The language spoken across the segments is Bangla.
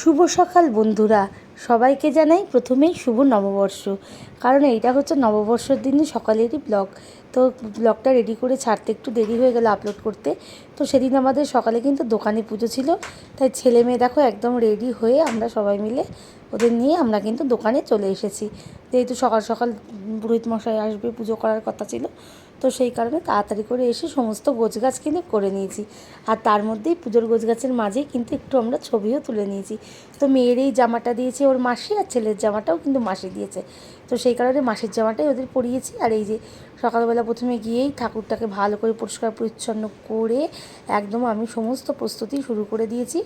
শুভ সকাল বন্ধুরা। সবাইকে জানাই প্রথমেই শুভ নববর্ষ। কারণ এইটা হচ্ছে নববর্ষের দিনে সকালেরই ব্লগ তো ব্লগটা রেডি করে ছাড়তে একটু দেরি হয়ে গেল আপলোড করতে। তো সেদিন আমাদের সকালে কিন্তু দোকানে পুজো ছিল। তাই ছেলে মেয়ে দেখো একদম রেডি হয়ে আমরা সবাই মিলে ওদের নিয়ে আমরা কিন্তু দোকানে চলে এসেছি। যেহেতু সকাল সকাল পুরোহিত মশাই আসবে পুজো করার কথা ছিল। তো সেই কারণে তাড়াতাড়ি করে এসে সমস্ত গোছগাছ কিনে করে নিয়েছি। আর তার মধ্যেই পুজোর গোছগাছের মাঝেই কিন্তু একটু আমরা ছবিও তুলে নিয়েছি। তো মেয়ের এই জামাটা দিয়েছে ওর মাসি আর ছেলের জামাটাও কিন্তু মাসি দিয়েছে। তো সেই কারণে মাসির জামাটাই ওদের পরিয়েছি। আর এই যে সকালবেলা প্রথমে গিয়েই ঠাকুরটাকে ভালো করে পরিষ্কার পরিচ্ছন্ন করে একদম আমি সমস্ত প্রস্তুতি শুরু করে দিয়েছি।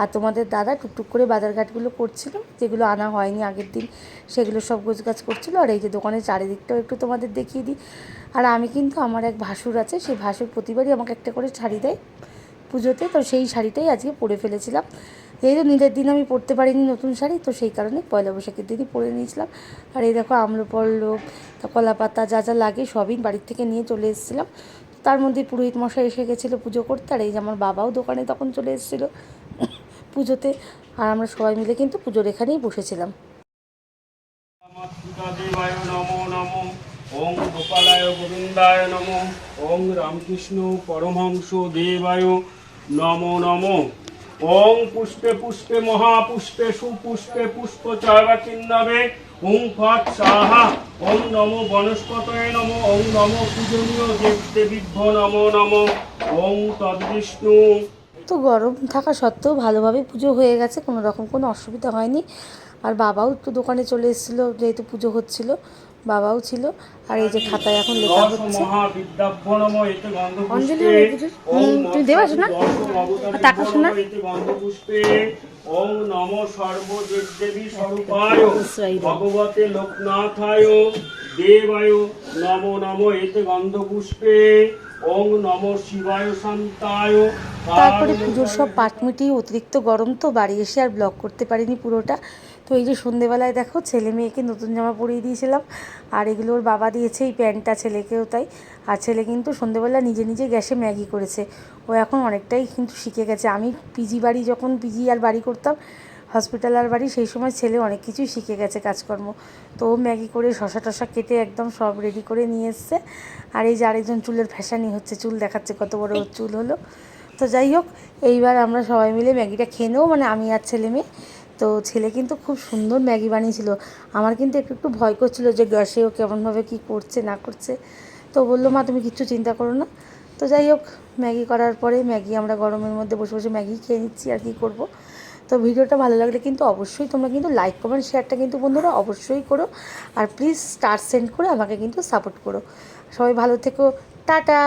আর তোমাদের দাদা টুকটুক করে বাজারঘাটগুলো করছিল, যেগুলো আনা হয়নি আগের দিন, সেগুলো সব গোছগাছ করছিল। আর এই যে দোকানের চারিদিকটাও একটু তোমাদের দেখিয়ে দিই। আর আমি কিন্তু আমার এক ভাসুর আছে, সেই ভাসুর প্রতিবারই আমাকে একটা করে শাড়ি দেয় পুজোতে। তো সেই শাড়িটাই আজকে পরে ফেলেছিলাম। যেহেতু নিজের দিন আমি পরতে পারিনি নতুন শাড়ি, তো সেই কারণে পয়লা বৈশাখের দিনই পরে নিয়েছিলাম। আর এই দেখো আম্রপল্লব তা কলা পাতা যা যা লাগে সবই বাড়ির থেকে নিয়ে চলে এসেছিলাম। তার মধ্যে পুরোহিত মশাই এসে গেছিল পুজো করতে, আর এই যে আমার বাবাও দোকানে তখন চলে এসেছিল পুজোতে। আর আমরা সবাই মিলে কিন্তু পুজোর এখানেই বসেছিলাম। ওং গোপালায় গোবিন্দায় নমো। ওং রামকৃষ্ণ পরমহংস দেবায় নমো নমো। ওং পুষ্পে পুষ্পে মহাপুষ্পে সুপুষ্পে পুষ্প চারা কিন্নবে ওং ফট সাহা। ওং নমো বনস্পতয়ে নমো ওং নমো পূজনীয় দেব দেবীভ্য নমো নমো। ওং তদ্বিষ্ণু। তো গরম থাকা সত্ত্বেও ভালোভাবে পুজো হয়ে গেছে, কোনো রকম কোনো অসুবিধা হয়নি। আর বাবাও একটু দোকানে চলে এসেছিল, যেহেতু পুজো হচ্ছিল। বাবাও ছিল। আর এই যে খাতায় এখন লেখা হচ্ছে। অঞ্জলি? তুমি দেবা শোনা? টাকা শোনা? এতে নম সর্বদেবী স্বরূপায়। ভগবতে লোকনাথায়। দেবায় নমো নম এতে গন্ধপুষ্পে। ওং নম শিবায় শান্তায়। তারপরে পুজোর সব পাট মিটিয়ে অতিরিক্ত গরম তো বাড়ি এসে আর ব্লক করতে পারিনি পুরোটা। তো এই যে সন্ধেবেলায় দেখো ছেলে মেয়েকে নতুন জামা পরিয়ে দিয়েছিলাম, আর এগুলো ওর বাবা দিয়েছে, এই প্যান্টটা ছেলেকেও তাই। আর ছেলে কিন্তু সন্ধেবেলা নিজে নিজে গ্যাসে ম্যাগি করেছে। ও এখন অনেকটাই কিন্তু শিখে গেছে। আমি পিজি বাড়ি যখন পিজি আর বাড়ি করতাম হসপিটাল আর বাড়ি, সেই সময় ছেলে অনেক কিছুই শিখে গেছে কাজকর্ম। তো ও ম্যাগি করে শশা টশা কেটে একদম সব রেডি করে নিয়ে এসছে। আর এই যে আরেকজন চুলের ফ্যাশানি হচ্ছে, চুল দেখাচ্ছে কত বড় চুল হলো। তো যাই হোক, এইবার আমরা সবাই মিলে ম্যাগিটা খেয়ে নেব। মানে আমি আর ছেলে মেয়ে তো ছেলে কিন্তু খুব সুন্দর ম্যাগি বানিয়েছিল। আমার কিন্তু একটু একটু ভয় করছিল যে গ্যাসে ও কেমনভাবে কী করছে, না করছে। তো বলল, মা, তুমি কিচ্ছু চিন্তা করো না। তো যাই হোক, ম্যাগি করার পরে ম্যাগি আমরা গরমের মধ্যে বসে বসে ম্যাগি খেয়ে নিচ্ছি আর কী করব। তো ভিডিওটা ভালো লাগলে কিন্তু অবশ্যই তোমরা কিন্তু লাইক কমেন্ট শেয়ারটা কিন্তু বন্ধুরা অবশ্যই করো। আর প্লিজ স্টার সেন্ড করে আমাকে কিন্তু সাপোর্ট করো। সবাই ভালো থেকো। টাটা!